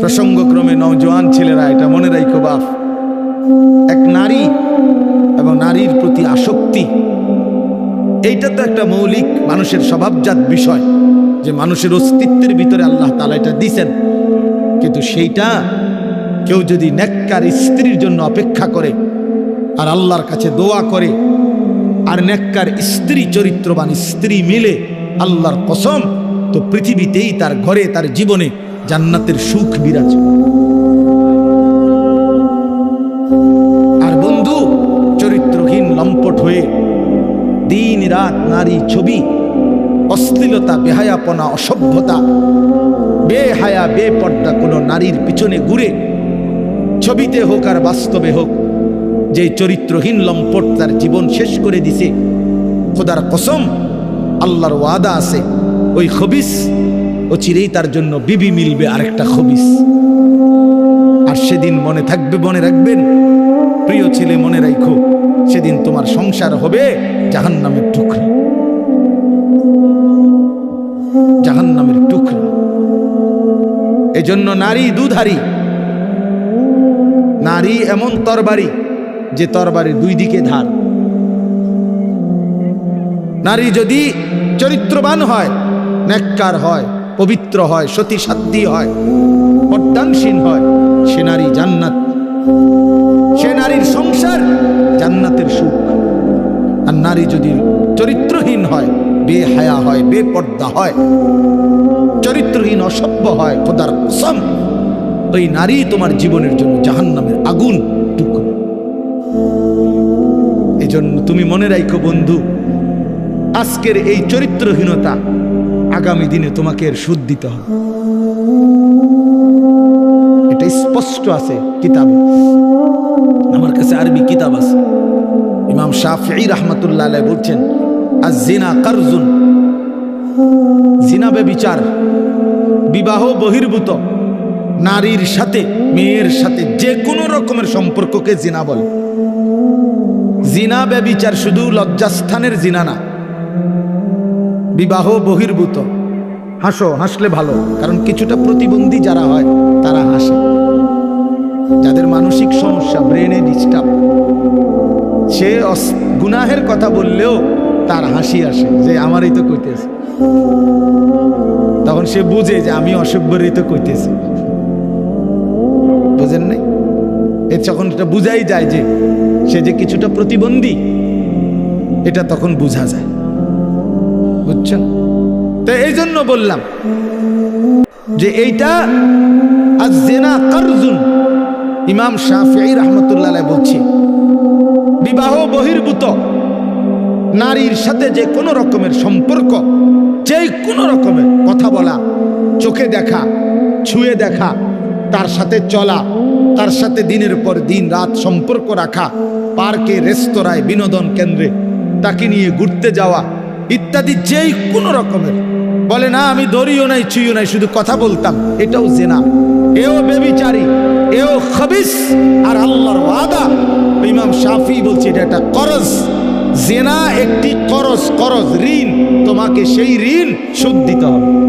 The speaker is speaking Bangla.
প্রসঙ্গক্রমে নওজোয়ান ছেলেরা এটা মনে রাখো বাপ। এক নারী এবং নারীর প্রতি আসক্তি, এইটা তো একটা মৌলিক মানুষের স্বভাবজাত বিষয় যে মানুষের অস্তিত্বের ভিতরে আল্লাহ তালা এটা দিছেন। কিন্তু সেইটা কেউ যদি নেককার স্ত্রীর জন্য অপেক্ষা করে আর আল্লাহর কাছে দোয়া করে আর নেককার স্ত্রী, চরিত্রবান স্ত্রী মিলে আল্লাহর কসম, তো পৃথিবীতেই তার ঘরে, তার জীবনে জান্নাতের সুখ বিরাজ আর বন্ধু, চরিত্রহীন লম্পট হয়ে দিন, রাত, নারী, ছবি, অশ্লীলতা, বেহায়াপনা, অসভ্যতা, বেহায়া, বেপর্দা কোনো নারীর পিছনে ঘুরে ছবিতে হোক আর বাস্তবে হোক, যে চরিত্রহীন লম্পট তার জীবন শেষ করে দিছে, খোদার কসম, আল্লাহর ওয়াদা আছে, ওই খবিস ও চিরেই তার জন্য বিবি মিলবে আরেকটা খবিস। আর সেদিন মনে থাকবে, মনে রাখবেন, প্রিয় ছেলে, মনে রাখো সেদিন তোমার সংসার হবে জাহান জাহান্নামের টুকরা। জাহান্নামের টুকরা। এজন্য নারী দুধারী, নারী এমন তরবারি যে তরবারির দুই দিকে ধার। নারী যদি চরিত্রবান হয় নেককার হয় পবিত্র হয় সতী সাধ্যী হয় পদ্মাংসীন হয়, সে নারী জান্নাত। সে নারীর সংসার জান্নাতের সুখ। আর নারী যদি চরিত্রহীন হয়, বেহায়া হয়, বেপর্দা হয়, চরিত্রহীন, অসভ্য হয়, খোদার কসম, ওই নারী তোমার জীবনের জন্য জাহান্নামের আগুন টুকরো। এই জন্য তুমি মনে রাখো বন্ধু, আজকের এই চরিত্রহীনতা আগামী দিনে তোমাকে এর সুদ দিতে হবে। এটা স্পষ্ট আছে কিতাবে। আমার কাছে আরবি কিতাব আছে। ইমাম শাফি রহমতুল্লাহ আলাই বলছেন আর জিনা কারজুন। জিনাবে বিচার বিবাহ বহির্ভূত, নারীর সাথে, মেয়ের সাথে যে কোনো রকমের সম্পর্ককে জিনা বলে। জিনা ব্যবিচার শুধু লজ্জাস্থানের জিনা না বিবাহ বহির্ভূত। হাসো, হাসলে ভালো, কারণ কিছুটা প্রতিবন্ধী যারা হয়, তারা হাসে। যাদের মানসিক সমস্যা, ব্রেনে ডিস্টার্ব সে গুনাহের কথা বললেও তার হাসি আসে, যে আমারই তো কইতেছে। তখন সে বুঝে যে আমি অসভ্যরই তো কইতেছি। বুঝেন নাই? এ যখন এটা বুঝাই যায় যে, সে যে কিছুটা প্রতিবন্ধী, এটা তখন বোঝা যায়। বুঝছেন? তো এই জন্য বললাম যে এইটা জেনা কারজুন। ইমাম শাফি রহমতুল্লাহ বলছি, বিবাহ বহির্ভূত নারীর সাথে যে কোনো রকমের সম্পর্ক, যে কোনো রকমের কথা বলা, চোখে দেখা, ছুঁয়ে দেখা, তার সাথে চলা, তার সাথে দিনের পর দিন রাত সম্পর্ক রাখা, পার্কে, রেস্তোরাঁয়, বিনোদন কেন্দ্রে, তাকে নিয়ে ঘুরতে যাওয়া ইত্যাদি যেই কোনো রকমের। বলে, না, আমি দড়িও নাই, চুইও নাই, শুধু কথা বলতাম। এটাও জেনা। এও বেবিচারি, এও খবিস, আর আল্লাহর ওয়াদা। ইমাম শাফি বলছে, এটা একটা করজ। জেনা একটি করজ করজ, ঋণ। তোমাকে সেই ঋণ শোধ দিতে হবে।